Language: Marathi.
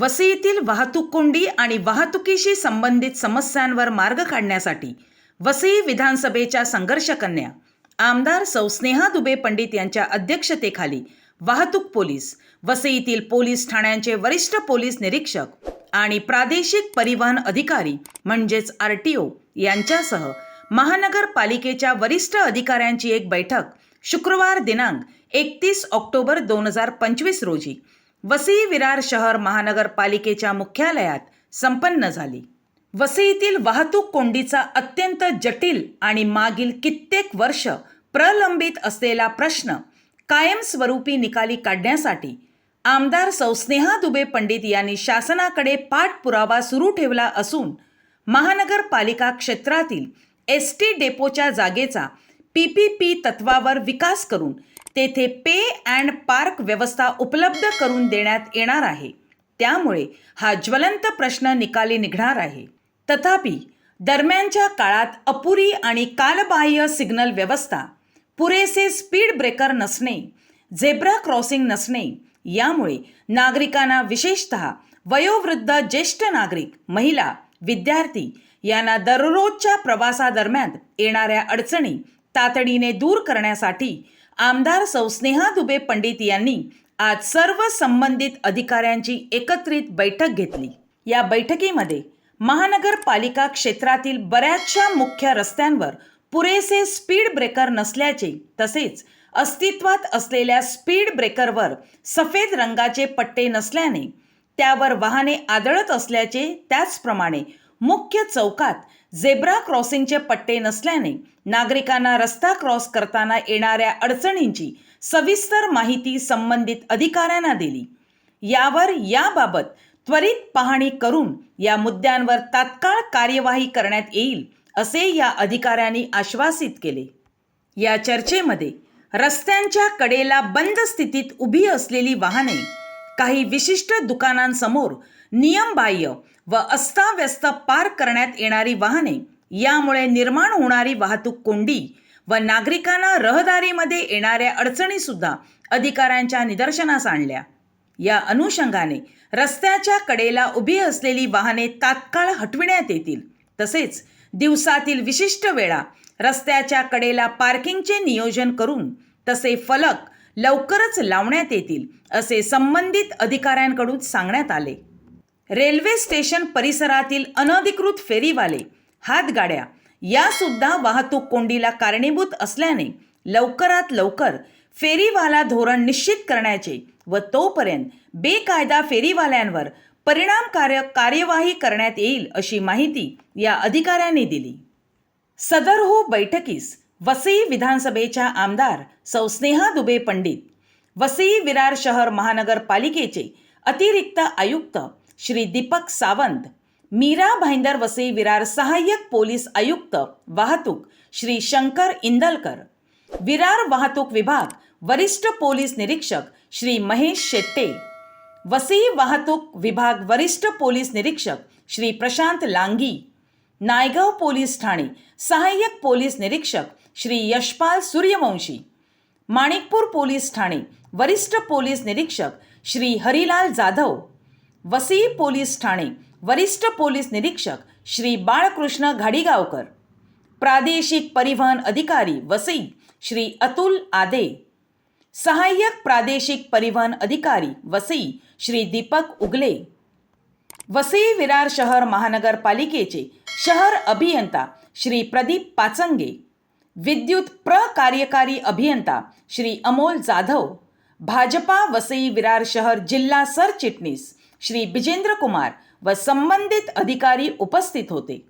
वसईतील वाहतूक कोंडी आणि वाहतुकीशी संबंधित समस्यांवर मार्ग काढण्यासाठी वसई विधानसभेच्या संघर्ष कन्या आमदार सौ स्नेहा दुबे पंडित यांच्या अध्यक्षतेखाली वाहतूक पोलीस वसईतील पोलीस ठाण्यांचे वरिष्ठ पोलीस निरीक्षक आणि प्रादेशिक परिवहन अधिकारी म्हणजेच आर टी ओ यांच्यासह महानगरपालिकेच्या वरिष्ठ अधिकाऱ्यांची एक बैठक शुक्रवार दिनांक एकतीस ऑक्टोबर दोन हजार पंचवीस रोजी वसई विरार शहर महानगरपालिकेच्या मुख्यालयात संपन्न झाली. वसईतील वाहतूक कोंडीचा अत्यंत जटिल आणि मागील कित्येक वर्ष प्रलंबित असलेला प्रश्न कायमस्वरूपी निकाली काढण्यासाठी आमदार सौस्नेहा दुबे पंडित यांनी शासनाकडे पाठपुरावा सुरू ठेवला असून महानगरपालिका क्षेत्रातील एस टी डेपोच्या जागेचा पी पी पी तत्वावर विकास करून तेथे पे अँड पार्क व्यवस्था उपलब्ध करून देण्यात येणार आहे. त्यामुळे हा ज्वलंत प्रश्न निकाली निघणार आहे. तथापि दरम्यानच्या काळात अपुरी आणि कालबाह्य सिग्नल व्यवस्था पुरेसे स्पीड ब्रेकर नसणे झेब्रा क्रॉसिंग नसणे यामुळे नागरिकांना विशेषत वयोवृद्ध ज्येष्ठ नागरिक महिला विद्यार्थी यांना दररोजच्या प्रवासादरम्यान येणाऱ्या अडचणी तातडीने दूर करण्यासाठी आमदार सौस्नेहा दुबे पंडित यांनी आज सर्व संबंधित अधिकाऱ्यांची एकत्रित बैठक घेतली. या बैठकीमध्ये महानगरपालिका क्षेत्रातील बऱ्याचशा मुख्य रस्त्यांवर पुरेसे स्पीड ब्रेकर नसल्याचे तसेच अस्तित्वात असलेल्या स्पीड ब्रेकरवर सफेद रंगाचे पट्टे नसल्याने त्यावर वाहने आदळत असल्याचे त्याचप्रमाणे मुख्य चौकात झेब्रा क्रॉसिंगचे पट्टे नसल्याने नागरिकांना रस्ता क्रॉस करताना येणाऱ्या अडचणींची सविस्तर माहिती संबंधित अधिकाऱ्यांना दिली. यावर याबाबत त्वरित पाहणी करून या मुद्द्यांवर तात्काळ कार्यवाही करण्यात येईल असे या अधिकाऱ्यांनी आश्वासित केले. या चर्चेमध्ये रस्त्यांच्या कडेला बंद स्थितीत उभी असलेली वाहने काही विशिष्ट दुकानांसमोर नियमबाह्य व अस्ताव्यस्त पार्क करण्यात येणारी वाहने यामुळे निर्माण होणारी वाहतूक कोंडी व नागरिकांना रहदारीमध्ये येणाऱ्या अडचणीसुद्धा अधिकाऱ्यांच्या निदर्शनास आणल्या. या अनुषंगाने रस्त्याच्या कडेला उभी असलेली वाहने तात्काळ हटविण्यात येतील. तसेच दिवसातील विशिष्ट वेळा रस्त्याच्या कडेला पार्किंगचे नियोजन करून तसे फलक लवकरच लावण्यात येतील असे संबंधित अधिकाऱ्यांकडून सांगण्यात आले. रेल्वे स्टेशन परिसरातील अनधिकृत फेरीवाले हातगाड्या यासुद्धा वाहतूक कोंडीला कारणीभूत असल्याने लवकरात लवकर फेरीवाला धोरण निश्चित करण्याचे व तोपर्यंत बेकायदा फेरीवाल्यांवर परिणामकारक कार्यवाही करण्यात येईल अशी माहिती या अधिकाऱ्यांनी दिली. सदर हो बैठकीस वसई विधानसभेच्या आमदार सौस्नेहा दुबे पंडित वसई विरार शहर महानगरपालिकेचे अतिरिक्त आयुक्त श्री दीपक सावंत मीरा भाईंदर वसई विरार सहाय्यक पोलीस आयुक्त वाहतूक श्री शंकर इंदलकर विरार वाहतूक विभाग वरिष्ठ पोलीस निरीक्षक श्री महेश शेट्टे वसई वाहतूक विभाग वरिष्ठ पोलीस निरीक्षक श्री प्रशांत लांगी नायगाव पोलीस ठाणे सहाय्यक पोलीस निरीक्षक श्री यशपाल सूर्यवंशी माणिकपूर पोलीस ठाणे वरिष्ठ पोलीस निरीक्षक श्री हरिलाल जाधव वसई पोलीस ठाणे वरिष्ठ पोलीस निरीक्षक श्री बाळकृष्ण घाडीगावकर प्रादेशिक परिवहन अधिकारी वसई श्री अतुल आदे सहाय्यक प्रादेशिक परिवहन अधिकारी वसई श्री दीपक उगले वसई विरार शहर महानगरपालिकेचे शहर अभियंता श्री प्रदीप पाचंगे विद्युत प्रकार्यकारी अभियंता श्री अमोल जाधव भाजपा वसई विरार शहर जिल्हा सरचिटणीस श्री बिजेंद्र कुमार व संबंधित अधिकारी उपस्थित होते.